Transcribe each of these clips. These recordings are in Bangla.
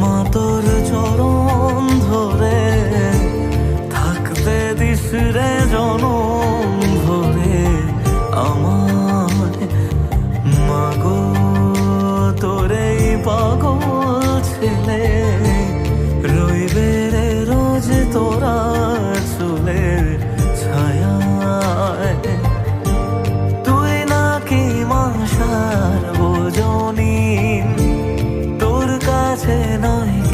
মা তোর চরণ ধরে থাকতে দিস রে জনম ধরে আমার মাগো, তোরে পাগল ছেলে, রইবে রে রোজ তোরা চুলের ছায়ায়। তুই নাকি মাসার বোঝনি তোর কাছে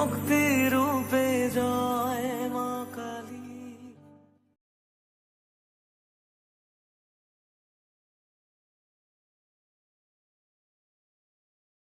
çok büyük.